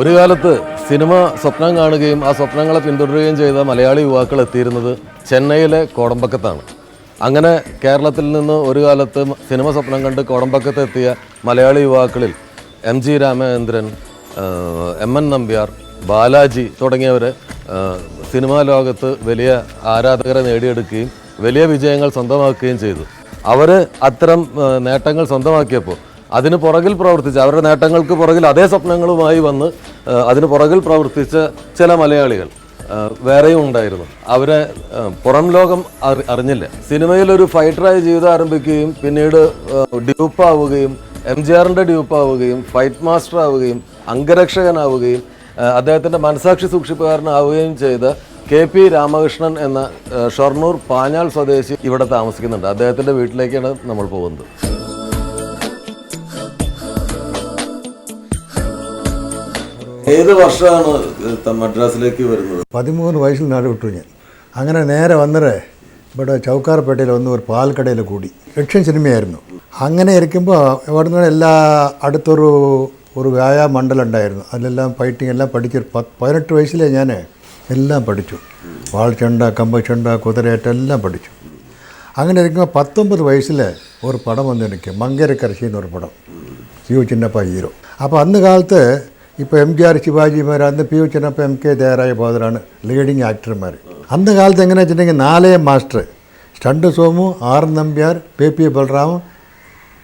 ഒരു കാലത്ത് സിനിമ സ്വപ്നം കാണുകയും ആ സ്വപ്നങ്ങളെ പിന്തുടരുകയും ചെയ്ത മലയാളി യുവാക്കൾ എത്തിയിരുന്നത് ചെന്നൈയിലെ കോടമ്പക്കത്താണ്. അങ്ങനെ കേരളത്തിൽ നിന്ന് ഒരു കാലത്ത് സിനിമ സ്വപ്നം കണ്ട് കോടമ്പക്കത്ത് എത്തിയ മലയാളി യുവാക്കളിൽ M G Ramachandran M N Nambiar Balaji തുടങ്ങിയവർ സിനിമാ ലോകത്ത് വലിയ ആരാധകരെ നേടിയെടുക്കുകയും വലിയ വിജയങ്ങൾ സ്വന്തമാക്കുകയും ചെയ്തു. അവർ അത്തരം നേട്ടങ്ങൾ സ്വന്തമാക്കിയപ്പോൾ അതിന് പുറകിൽ പ്രവർത്തിച്ച അവരുടെ നേട്ടങ്ങൾക്ക് പുറകിൽ അതേ സ്വപ്നങ്ങളുമായി വന്ന് അതിന് പുറകിൽ പ്രവർത്തിച്ച ചില മലയാളികൾ വേറെയും ഉണ്ടായിരുന്നു. അവരെ പുറം ലോകം അറി- അറിഞ്ഞില്ല. സിനിമയിൽ ഒരു ഫൈറ്ററായി ജീവിതം ആരംഭിക്കുകയും പിന്നീട് ഡ്യൂപ്പ് ആവുകയും എം ജി ആറിന്റെ ഡ്യൂപ്പ് ആവുകയും ഫൈറ്റ് മാസ്റ്റർ ആവുകയും അംഗരക്ഷകനാവുകയും അദ്ദേഹത്തിന്റെ മനസാക്ഷി സൂക്ഷിപ്പുകാരനാവുകയും ചെയ്ത കെ പി രാമകൃഷ്ണൻ എന്ന ഷൊർണൂർ പാഞ്ഞാൾ സ്വദേശി ഇവിടെ താമസിക്കുന്നുണ്ട്. അദ്ദേഹത്തിന്റെ വീട്ടിലേക്കാണ് നമ്മൾ പോകുന്നത്. ഏത് വർഷമാണ് മദ്രാസിലേക്ക് വരുന്നത്? പതിമൂന്ന് വയസ്സിൽ നാട് വിട്ടു ഞാൻ. അങ്ങനെ നേരെ വന്നിട്ട് ഇവിടെ ചൗക്കാർപേട്ടയിൽ വന്ന് ഒരു പാൽക്കടയിൽ കൂടി. ലക്ഷ്യം സിനിമയായിരുന്നു. അങ്ങനെ ഇരിക്കുമ്പോൾ ഇവിടെ നിന്ന് എല്ലാ അടുത്തൊരു ഒരു വ്യായാമ മണ്ഡലം ഉണ്ടായിരുന്നു അതിലെല്ലാം ഫൈറ്റിംഗ് എല്ലാം പഠിച്ചു പതിനെട്ട് വയസ്സിലേ ഞാൻ എല്ലാം പഠിച്ചു. വാൾചണ്ട കമ്പച്ചണ്ട കുതിരയേറ്റം എല്ലാം പഠിച്ചു. അങ്ങനെ ഇരിക്കുമ്പോൾ പത്തൊമ്പത് വയസ്സിൽ ഒരു പടം വന്നു എനിക്ക് മങ്കരക്കരശി എന്നൊരു പടം. P U Chinnappa hero. അപ്പോൾ അന്ന് കാലത്ത് ഇപ്പോൾ എം ജി ആർ ശിവാജിമാർ അന്ന് P U Chinnappa M K ദേരായ ബോധരാണ് ലീഡിങ് ആക്ടർമാർ അന്ന് കാലത്ത് എങ്ങനെ വെച്ചിട്ടുണ്ടെങ്കിൽ നാലേ master stunt Somu R Nambiar P P ബൽറാമും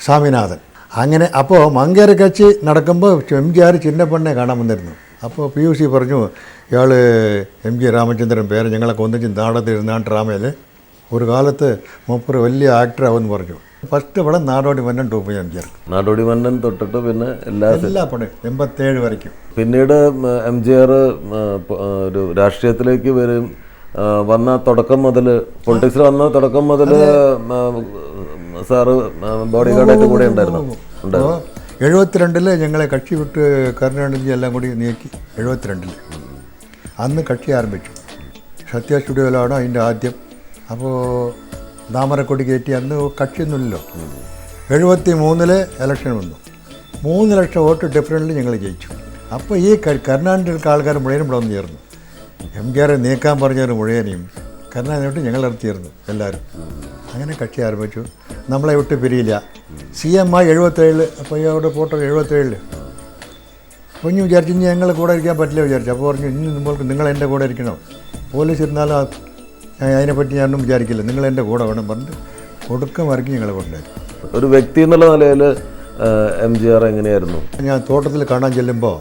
Swaminathan. അങ്ങനെ അപ്പോൾ മങ്കേര കച്ചി നടക്കുമ്പോൾ എം ജി ആർ ചിന്നപ്പണ്ണെ കാണാൻ വന്നിരുന്നു. അപ്പോൾ പി യു സി പറഞ്ഞു ഇയാൾ എം ജി രാമചന്ദ്രൻ പേര് ഞങ്ങളെ കൊന്നിച്ച് നാടകത്തിരുന്നാണ് ഡ്രാമയിൽ ഒരു കാലത്ത് മൂപ്പര് വലിയ ആക്ടറാവെന്ന് പറഞ്ഞു. ഫസ്റ്റ് ഇവിടെ നാടോടി മന്നൻ ടൂപ്പ് ഞാൻ ചേർക്കും നാടോടി മന്നൻ തൊട്ടിട്ട് പിന്നെ എല്ലാ എല്ലാ പടം എൺപത്തേഴ് വരയ്ക്കും. പിന്നീട് എം ജി ആർ ഒരു രാഷ്ട്രീയത്തിലേക്ക് വരും. വന്ന തുടക്കം മുതൽ പൊളിറ്റിക്സിൽ വന്ന തുടക്കം മുതൽ സാറ് ബോഡി ഗാർഡായിട്ട് കൂടെ ഉണ്ടായിരുന്നു. എഴുപത്തിരണ്ടിൽ ഞങ്ങളെ കക്ഷി വിട്ട് കരുണാനിധി എല്ലാം കൂടി നീക്കി. എഴുപത്തിരണ്ടിൽ അന്ന് കക്ഷി ആരംഭിച്ചു. സത്യ സ്റ്റുഡിയോയിലാണ് അതിന്റെ ആദ്യം. അപ്പോൾ താമരക്കൊടി കയറ്റി അന്ന് കക്ഷിയൊന്നുമില്ലല്ലോ. എഴുപത്തി മൂന്നിൽ ഇലക്ഷൻ വന്നു. മൂന്ന് ലക്ഷം വോട്ട് ഡിഫറന്റിൽ ഞങ്ങൾ ജയിച്ചു. അപ്പോൾ ഈ കരുണാനിധിയിലുള്ള ആൾക്കാർ മുഴുവനും ഇവിടെ വന്ന് ചേർന്നു. എം കെ ആറെ നീക്കാൻ പറഞ്ഞവർ മുഴുവനെയും കരുണാനിധിയോട്ട് ഞങ്ങൾ ചേർന്നു എല്ലാവരും. അങ്ങനെ കക്ഷി ആരംഭിച്ചു. നമ്മളെ വിട്ട് പിരിയില്ല. സി എം ആയി എഴുപത്തേഴിൽ അപ്പോൾ അവിടെ ഫോട്ടോ എഴുപത്തേഴിൽ ഇനി വിചാരിച്ചു ഇനി ഞങ്ങൾ കൂടെ ഇരിക്കാൻ പറ്റില്ല വിചാരിച്ചു. അപ്പോൾ പറഞ്ഞു ഇനി നിങ്ങൾക്ക് നിങ്ങൾ എന്റെ കൂടെ ഇരിക്കണം. പോലീസ് ഇരുന്നാലും അതിനെപ്പറ്റി ഞാനൊന്നും വിചാരിക്കില്ല. നിങ്ങൾ എന്റെ കൂടെ വേണം പറഞ്ഞിട്ട് ഒടുക്കം വരയ്ക്ക് ഞങ്ങളെ കൊണ്ടുപോയി ഒരു വ്യക്തി എന്നുള്ള നിലയിൽ എം ജി ആർ എങ്ങനെയായിരുന്നു? ഞാൻ തോട്ടത്തിൽ കാണാൻ ചെല്ലുമ്പോൾ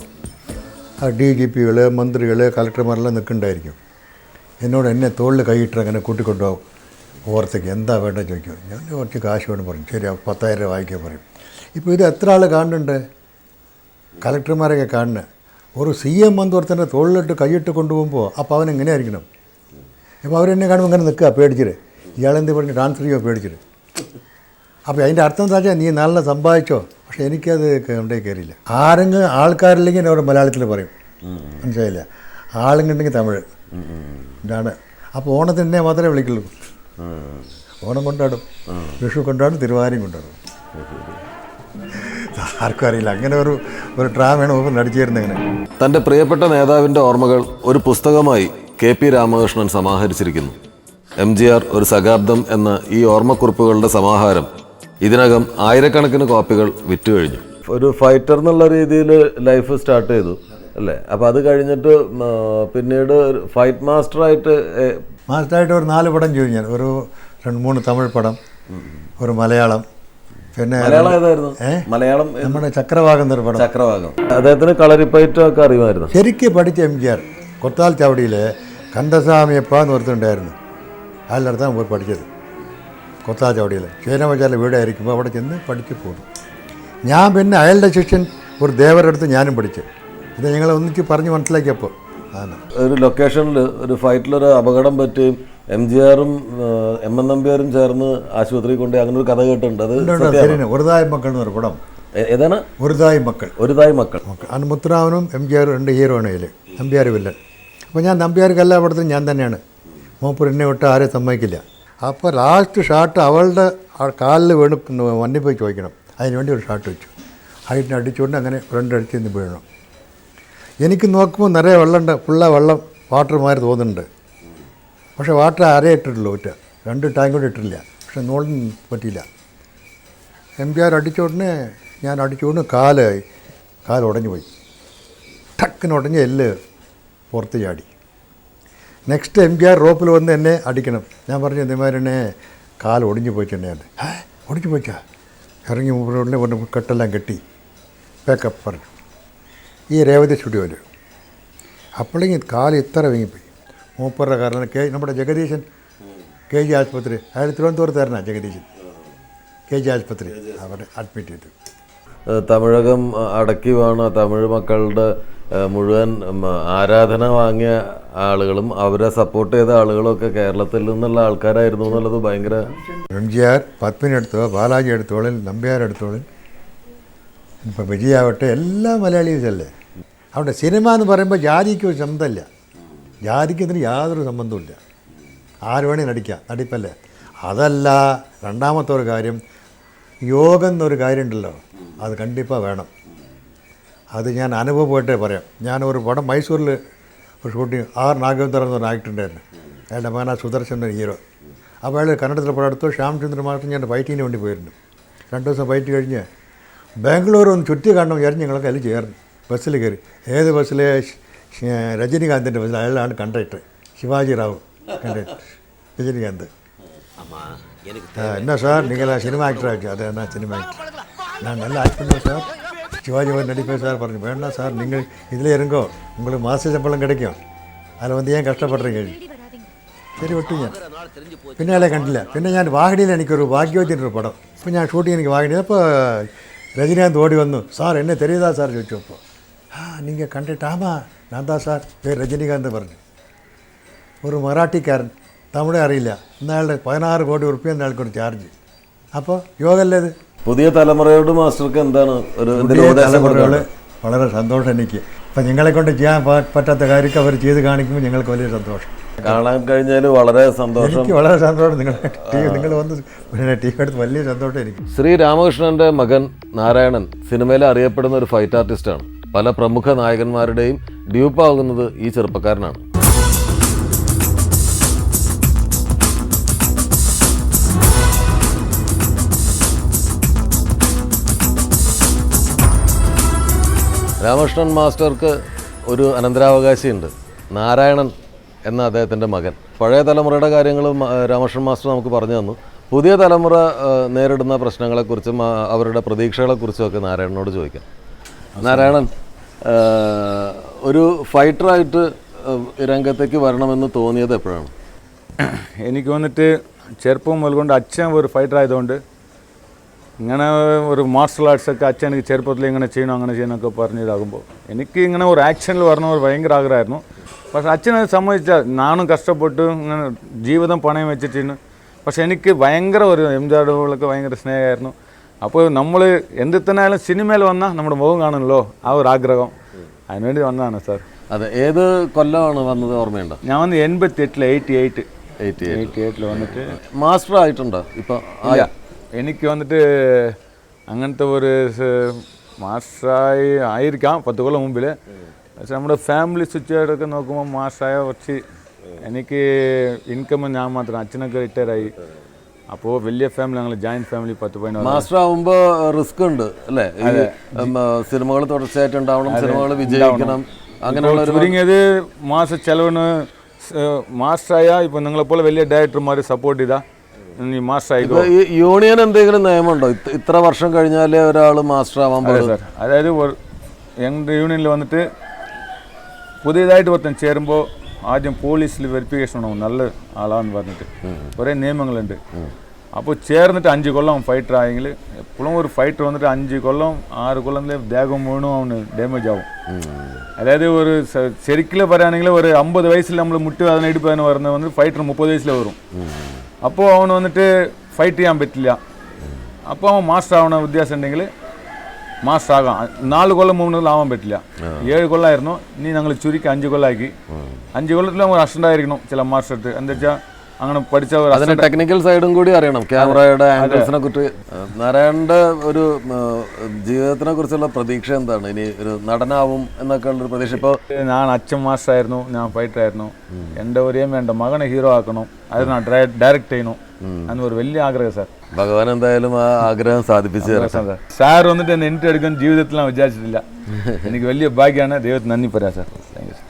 ആ ഡി ജി പികൾ മന്ത്രികൾ കലക്ടർമാരെല്ലാം നിൽക്കുന്നുണ്ടായിരിക്കും എന്നോട് എന്നെ തോളിൽ കൈയിട്ട് അങ്ങനെ കൂട്ടിക്കൊണ്ടുപോകും. ഓർത്തേക്ക് എന്താ വേണ്ടത് ചോദിക്കും. ഞാൻ കുറച്ച് കാശ് വേണം പറയും. ശരി പത്തായിരം രൂപ വാങ്ങിക്കാൻ പറയും. ഇപ്പോൾ ഇത് എത്ര ആൾ കാണുന്നുണ്ട്? കലക്ടർമാരൊക്കെ കാണുന്നത് ഒരു സി എം മന്ത്രി ഒരുത്തന്റെ തോളിലിട്ട് കൈയിട്ട് കൊണ്ടുപോകുമ്പോൾ അപ്പോൾ അവൻ എങ്ങനെയായിരിക്കണം അപ്പോൾ അവരെന്നെ കാണുമ്പോൾ ഇങ്ങനെ നിൽക്കുക പേടിച്ചിട്ട്. ഇയാളെന്ത് പറഞ്ഞ്? ഡാൻസ് ചെയ്യുമോ പേടിച്ചിട്ട്. അപ്പോൾ അതിന്റെ അർത്ഥം എന്താ വെച്ചാൽ നീ നല്ല സമ്പാദിച്ചോ പക്ഷെ എനിക്കത് കൊണ്ടേ കയറിയില്ല ആരെങ്കിലും ആൾക്കാരില്ലെങ്കിൽ അവിടെ മലയാളത്തിൽ പറയും. മനസ്സിലായില്ല? ആളുണ്ടെങ്കിൽ തമിഴ്. ഇതാണ്. അപ്പോൾ ഓണത്തിനെ മാത്രമേ വിളിക്കുള്ളൂ. ഓണം കൊണ്ടാടും. വിഷു കൊണ്ടാടും തിരുവാതിരയും കൊണ്ടാടും. ആർക്കും അറിയില്ല. അങ്ങനെ ഒരു ഒരു ഡ്രാമയാണ് നടിച്ചിരുന്നത് ഇങ്ങനെ. തന്റെ പ്രിയപ്പെട്ട നേതാവിന്റെ ഓർമ്മകൾ ഒരു പുസ്തകമായി കെ പി രാമകൃഷ്ണൻ സമാഹരിച്ചിരിക്കുന്നു. എം ജി ആർ ഒരു ശതാബ്ദം എന്ന ഈ ഓർമ്മക്കുറിപ്പുകളുടെ സമാഹാരം ഇതിനകം ആയിരക്കണക്കിന് കോപ്പികൾ വിറ്റു കഴിഞ്ഞു. ഒരു ഫൈറ്റർ എന്നുള്ള രീതിയിൽ ലൈഫ് സ്റ്റാർട്ട് ചെയ്തു അല്ലേ? അപ്പോൾ അത് കഴിഞ്ഞിട്ട് പിന്നീട് ഫൈറ്റ് മാസ്റ്ററായിട്ട് മാസ്റ്ററായിട്ട് ഒരു നാല് പടം ചെയ്തു ഞാൻ. ഒരു രണ്ട് മൂന്ന് തമിഴ് പടം ഒരു മലയാളം പിന്നെ മലയാളം നമ്മുടെ ചക്രവാകം എന്നൊരു പടം. ചക്രവാകം. അദ്ദേഹത്തിന് കളരിപ്പയറ്റൊക്കെ അറിയുമായിരുന്നു. ശരിക്കും പഠിച്ച എം ജി ആർ. കൊത്താൽ ചവടിയിൽ കണ്ടസ്വാമിയപ്പാന്ന് ഒരുത്തുണ്ടായിരുന്നു അതിലടുത്താണ് പോയി പഠിച്ചത്. കൊത്താൽ ചവടിയിൽ ചേനവച്ചാലെ വീടായിരിക്കുമ്പോൾ അവിടെ ചെന്ന് പഠിച്ച് പോകും. ഞാൻ പിന്നെ അയാളുടെ ശിഷ്യൻ ഒരു ദേവരടുത്ത് ഞാനും പഠിച്ചു. ഇത് ഞങ്ങളെ ഒന്നിച്ച് പറഞ്ഞ് മനസ്സിലാക്കിയപ്പോൾ ആണ് ഒരു ലൊക്കേഷനിൽ ഒരു ഫൈറ്റിലൊരു അപകടം പറ്റുകയും എം ജി ആറും എം എൻ നമ്പ്യാരും ചേർന്ന് ആശുപത്രിയിൽ കൊണ്ട് അങ്ങനെ ഒരു കഥ കേട്ടിട്ടുണ്ട്. അത് ഒരുതായി മക്കൾ എന്ന് പറയും പടം ഏതാണ്? ഒരുതായി മക്കൾ. ഒരു മക്കൾ. അന്ന് മുത്തുറാമനും എം ജി ആറും രണ്ട് ഹീറോയാണ് ഇതിൽ നമ്പ്യാർ വില്ലൻ അപ്പോൾ ഞാൻ നമ്പ്യാർക്കെല്ലാം അവിടുത്തെ ഞാൻ തന്നെയാണ്. മൂപ്പർ എന്നെ വിട്ട് ആരെയും സമ്മതിക്കില്ല. അപ്പോൾ ലാസ്റ്റ് ഷാട്ട് അവളുടെ കാലിൽ വീണ് പോയി ചോദിക്കണം. അതിനുവേണ്ടി ഒരു ഷാട്ട് വെച്ചു. ഹൈറ്റിന് അടിച്ചുകൊണ്ട് അങ്ങനെ ഫ്രണ്ട് അടിച്ച് നിന്ന് വീഴണം എനിക്ക് നോക്കുമ്പോൾ നിറയെ വെള്ളമുണ്ട് ഫുള്ള വെള്ളം വാട്ടർ മാറി തോന്നുന്നുണ്ട്. പക്ഷേ വാട്ടർ അരേ ഇട്ടിട്ടുള്ളൂ ഒറ്റ. രണ്ട് ടാങ്ക് കൂടെ ഇട്ടില്ല പക്ഷെ നോളിന് പറ്റിയില്ല. എം പി ആർ അടിച്ച ഉടനെ ഞാൻ അടിച്ചോണ്ട് കാലായി. കാൽ കാൽ ഉടഞ്ഞു പോയി. ടക്കിന് ഉടഞ്ഞ് എല്ല് പുറത്ത് ചാടി. നെക്സ്റ്റ് എം ജി ആർ റോപ്പിൽ വന്ന് എന്നെ അടിക്കണം. ഞാൻ പറഞ്ഞു ഇതേമാതിരി കാൽ ഒടിഞ്ഞു പോയിട്ടുണ്ടെന്ന് ഏ ഒടിഞ്ഞു പോയിക്കാ ഇറങ്ങി ഉടനെ കൊണ്ട് കെട്ടെല്ലാം കെട്ടി. പേക്കപ്പ് പറഞ്ഞു. ഈ രേവതി സ്റ്റുഡിയോയിൽ അപ്പോഴെങ്കിൽ കാൽ ഇത്ര വീങ്ങിപ്പോയി. മൂപ്പറുടെ കാരണം കെ നമ്മുടെ ജഗദീശൻ കെ ജി ആശുപത്രി അയാൾ തിരുവനന്തപുരത്തായിരുന്ന ജഗദീശൻ. കെ ജി ആശുപത്രി അവിടെ അഡ്മിറ്റ് ചെയ്തു. തമിഴകം അടക്കി വേണ തമിഴ് മക്കളുടെ മുഴുവൻ ആരാധന വാങ്ങിയ ആളുകളും അവരെ സപ്പോർട്ട് ചെയ്ത ആളുകളൊക്കെ കേരളത്തിൽ നിന്നുള്ള ആൾക്കാരായിരുന്നു എന്നുള്ളത് ഭയങ്കര എം ജി ആർ പത്മിനി എടുത്തോ ബാലാജി എടുത്തോളിൽ നമ്പ്യാർ എടുത്തോളിൽ ഇപ്പം വിജയാവട്ടെ എല്ലാ മലയാളീസല്ലേ അവിടെ സിനിമ എന്ന് പറയുമ്പോൾ ജാതിക്ക് ഒരു ശബ്ദമില്ല ജാതിക്ക് ഇതിന് യാതൊരു സംബന്ധമില്ല ആര് വേണേൽ നടിക്കാം നടിപ്പല്ലേ? അതല്ല രണ്ടാമത്തെ ഒരു കാര്യം യോഗം എന്നൊരു കാര്യമുണ്ടല്ലോ അത് കണ്ടിപ്പാ വേണം. അത് ഞാൻ അനുഭവമായിട്ടേ പറയാം ഞാൻ ഒരു പടം മൈസൂരിൽ ഒരു ഷൂട്ടിങ് ആർ നാഗേന്ദ്രൻ എന്ന് പറഞ്ഞ ആക്ടർ ഉണ്ടായിരുന്നു അയാളുടെ മകനാ സുദർശൻ ഹീറോ അപ്പോൾ അയാൾ കന്നഡത്തിൽ പടം എടുത്തു ശ്യാംചന്ദ്ര മാസ്റ്റർ ഞാൻ ഫൈറ്റിന് വേണ്ടി പോയിരുന്നു രണ്ട് ദിവസം ഫൈറ്റ് കഴിഞ്ഞ് ബാംഗ്ലൂർ ഒന്ന് ചുറ്റി കാണണം വിചാരിച്ച് ഞങ്ങളൊക്കെ അതിൽ ചേർന്നു ബസ്സിൽ കയറി ഏത് ബസ്സിലെ രജനികാന്തിൻ്റെ ബസ്സിൽ അയാളാണ് കണ്ടക്ടർ ശിവാജി റാവു കണ്ടക്ടർ രജനികാന്ത് ஆ, என்ன சார் நீங்களா சினிமா ஆக்டர் ஆச்சு அது என்ன சினிமா ஆக்டர் நான் நல்லா ஆக்ட் பண்ணுவேன் சார் சிவாஜி வந்து நடிப்பேன் சார் പറഞ്ഞു வேண்டாம் சார் நீங்கள் இதில் இருங்கோ உங்களுக்கு மாத சம்பளம் கிடைக்கும் அதில் வந்து ஏன் கஷ்டப்படுறீங்க ശരി വിട്ടു ഞാൻ പിന്നെ അയാളെ കണ്ടില്ല പിന്നെ ഞാൻ വാഹിനിയിൽ എനിക്കൊരു ഭാഗ്യവത്തിൻ്റെ ഒരു പടം അപ്പോൾ ഞാൻ ഷൂട്ടിങ് എനിക്ക് വാഹിനി അപ്പോൾ രജനീകാന്ത് ഓടി വന്നു സാർ എന്നെ തെരിയതാ സാർ ചോദിച്ചു അപ്പോൾ ആ നിങ്ങൾ കണ്ടിട്ട് ആമാ ഞാൻ താ സാർ പേര് രജനീകാന്ത് പറഞ്ഞു ഒരു മറാഠിക്കാരൻ തമിഴ് അറിയില്ല ഇന്നയാളുടെ പതിനാറ് കോടി ഉറുപ്പ്യ എന്നയാൾക്കൊരു ചാർജ് അപ്പോൾ യോഗല്ലേ ഇത് പുതിയ തലമുറയോട് മാസ്റ്റർക്ക് എന്താണ് ഒരു തലമുറയോട്? വളരെ സന്തോഷം എനിക്ക്. അപ്പം നിങ്ങളെ കൊണ്ട് ചെയ്യാൻ പറ്റാത്ത കാര്യമൊക്കെ അവർ ചെയ്ത് കാണിക്കുമ്പോൾ ഞങ്ങൾക്ക് വലിയ സന്തോഷം. കാണാൻ കഴിഞ്ഞാൽ വളരെ സന്തോഷം. എനിക്ക് വളരെ സന്തോഷം. നിങ്ങൾ നിങ്ങൾ വന്ന് ടി എടുത്ത് വലിയ സന്തോഷം എനിക്ക്. ശ്രീ രാമകൃഷ്ണന്റെ മകൻ നാരായണൻ സിനിമയിൽ അറിയപ്പെടുന്ന ഒരു ഫൈറ്റ് ആർട്ടിസ്റ്റാണ്. പല പ്രമുഖ നായകന്മാരുടെയും ഡ്യൂപ്പാകുന്നത് ഈ ചെറുപ്പക്കാരനാണ്. രാമകൃഷ്ണൻ മാസ്റ്റർക്ക് ഒരു അനന്തരാവകാശിയുണ്ട്. നാരായണൻ എന്ന അദ്ദേഹത്തിന്റെ മകൻ. പഴയ തലമുറയുടെ കാര്യങ്ങൾ രാമകൃഷ്ണൻ മാസ്റ്റർ നമുക്ക് പറഞ്ഞു തന്നു. പുതിയ തലമുറ നേരിടുന്ന പ്രശ്നങ്ങളെക്കുറിച്ചും അവരുടെ പ്രതീക്ഷകളെക്കുറിച്ചും ഒക്കെ നാരായണനോട് ചോദിക്കാം. നാരായണൻ ഒരു ഫൈറ്ററായിട്ട് രംഗത്തേക്ക് വരണമെന്ന് തോന്നിയത് എപ്പോഴാണ്? എനിക്ക് വന്നിട്ട് ചെറുപ്പം മുതൽ കൊണ്ട് അച്ഛൻ ഒരു ഫൈറ്റർ ആയതുകൊണ്ട് ഇങ്ങനെ ഒരു മാർഷൽ ആർട്സ് ഒക്കെ അച്ഛൻ എനിക്ക് ചെറുപ്പത്തിൽ ഇങ്ങനെ ചെയ്യണം അങ്ങനെ ചെയ്യണമൊക്കെ പറഞ്ഞതാകുമ്പോൾ എനിക്ക് ഇങ്ങനെ ഒരു ആക്ഷനിൽ വരണം ഒരു ഭയങ്കര ആഗ്രഹമായിരുന്നു. പക്ഷെ അച്ഛനത് സംബന്ധിച്ചാൽ നാനും കഷ്ടപ്പെട്ട് ഇങ്ങനെ ജീവിതം പണയം വെച്ചിട്ടാണ് പക്ഷെ എനിക്ക് ഭയങ്കര ഒരു എം ജാഡുകളൊക്കെ ഭയങ്കര സ്നേഹമായിരുന്നു. അപ്പോൾ നമ്മൾ എന്ത് തന്നെയാലും സിനിമയിൽ വന്നാൽ നമ്മുടെ മുഖം കാണുമല്ലോ ആ ഒരു ആഗ്രഹം. അതിനുവേണ്ടി വന്നതാണ് സാർ. അതെ ഏത് കൊല്ലമാണ് വന്നത് ഓർമ്മയുണ്ടോ? ഞാൻ വന്ന് എൺപത്തി എട്ടിൽ എയ്റ്റി എയ്റ്റ് എയ്റ്റി എയ്റ്റ് എയ്റ്റിൽ വന്നിട്ട് മാസ്റ്റർ ആയിട്ടുണ്ടോ ഇപ്പം ഇല്ല. എനിക്ക് വന്നിട്ട് അങ്ങനത്തെ ഒരു മാസായി ആയിരിക്കാം പത്ത് കൊല്ലം മുമ്പിൽ പക്ഷെ നമ്മുടെ ഫാമിലി സിറ്റുവേഷനൊക്കെ നോക്കുമ്പോൾ മാസായ കുറച്ച് എനിക്ക് ഇൻകം ഞാൻ മാത്രം അച്ഛനൊക്കെ റിട്ടയർ ആയി. അപ്പോൾ വലിയ ഫാമിലി ഞങ്ങൾ ജോയിന്റ് ഫാമിലി പത്ത് പതിനൊന്ന് മാസ്റ്റർ ആവുമ്പോൾ റിസ്ക് ഉണ്ട് അല്ലേ? സിനിമകൾ തുടർച്ചയായിട്ട് ഉണ്ടാവണം സിനിമകൾ വിജയിക്കണം അങ്ങനെയുള്ള ചുരുങ്ങിയത് മാസ ചെലവിന് മാസ്റ്ററായ ഇപ്പോൾ നിങ്ങളെപ്പോലെ വലിയ ഡയറക്ടർമാർ സപ്പോർട്ട് ചെയ്താൽ നീ മാസ്റ്റർ ആയിക്കോ യൂണിയൻ എന്തെങ്കിലും നിയമമുണ്ടോ? ഇത്ര- വർഷം കഴിഞ്ഞാലേ ഒരാൾ മാസ്റ്റർ ആവാൻ സാർ. അതായത് ഞങ്ങളുടെ യൂണിയനിൽ വന്നിട്ട് പുതിയതായിട്ട് ഒരുത്തൻ ചേരുമ്പോൾ ആദ്യം പോലീസിൽ വെരിഫിക്കേഷൻ ഉണ്ടാവും. നല്ല ആളാന്ന് പറഞ്ഞിട്ട്. കുറേ നിയമങ്ങളുണ്ട്. അപ്പോൾ ചേർന്നിട്ട് അഞ്ച് കൊല്ലം ഫൈറ്റർ ആയെങ്കിൽ എപ്പോഴും ഒരു ഫൈറ്റർ വന്നിട്ട് അഞ്ച് കൊല്ലം ആറ് കൊല്ലത്തിലെ ദേഹം വീണും അവന് ഡാമേജ് ആവും. അതായത് ഒരു ശരിക്കും പറയുകയാണെങ്കിൽ ഒരു അമ്പത് വയസ്സിൽ നമ്മൾ മുട്ട് അതിനെ ഇടിപ്പതിന് വരുന്നത് വന്നിട്ട് ഫൈറ്റർ മുപ്പത് വയസ്സിൽ വരും. അപ്പോൾ അവന് വന്നിട്ട് ഫൈറ്റ് ചെയ്യാൻ പറ്റില്ല അപ്പോൾ അവൻ മാസ്റ്റർ ആവണ ഉദ്ദേശം ഉണ്ടെങ്കിൽ മാസ്റ്റർ ആകാം നാല് കൊല്ലം മൂന്ന് ആവാൻ പറ്റില്ല ഏഴ് കൊല്ലമായിരുന്നു ഇനി ഞങ്ങൾ ചുരുക്കി അഞ്ച് കൊല്ലമാക്കി അഞ്ച് കൊല്ലത്തിൽ നമ്മൾ അസിസ്റ്റന്റ് ആയിരിക്കണം ചില മാസ്റ്റർ എന്താ വെച്ചാൽ അങ്ങനെ പഠിച്ച ഒരു അതിന് ടെക്നിക്കൽ സൈഡും കൂടി അറിയണം. ക്യാമറയുടെ ആംഗിൾസിനെ കുറിച്ച് നാരായണന്റെ ഒരു ജീവിതത്തിനെ കുറിച്ചുള്ള പ്രതീക്ഷ എന്താണ്? ഇനി ഒരു നടനാവും എന്നൊക്കെ ഉള്ളൊരു പ്രതീക്ഷ. ഇപ്പോൾ ഞാൻ അച്ഛൻ മാസ്റ്റർ ആയിരുന്നു ഞാൻ ഫൈറ്റർ ആയിരുന്നു. എന്റെ ഒരു വേണ്ട എന്റെ മകനെ ഹീറോ ആക്കണം. അത് ഞാൻ ഡയറക്റ്റ് ചെയ്യണം. ഒരു വലിയ ആഗ്രഹം സാർ ഭഗവാൻ എന്തായാലും ആ ആഗ്രഹം സാധിപ്പിച്ചു തരാം സാർ വന്നിട്ട് എന്നെ എൻട്രി എടുക്കാൻ ജീവിതത്തിൽ ഞാൻ വിചാരിച്ചിട്ടില്ല. എനിക്ക് വലിയ ഭാഗ്യമാണ്. ദൈവത്തിന് നന്ദി പറയാം സാർ താങ്ക് യു സാർ.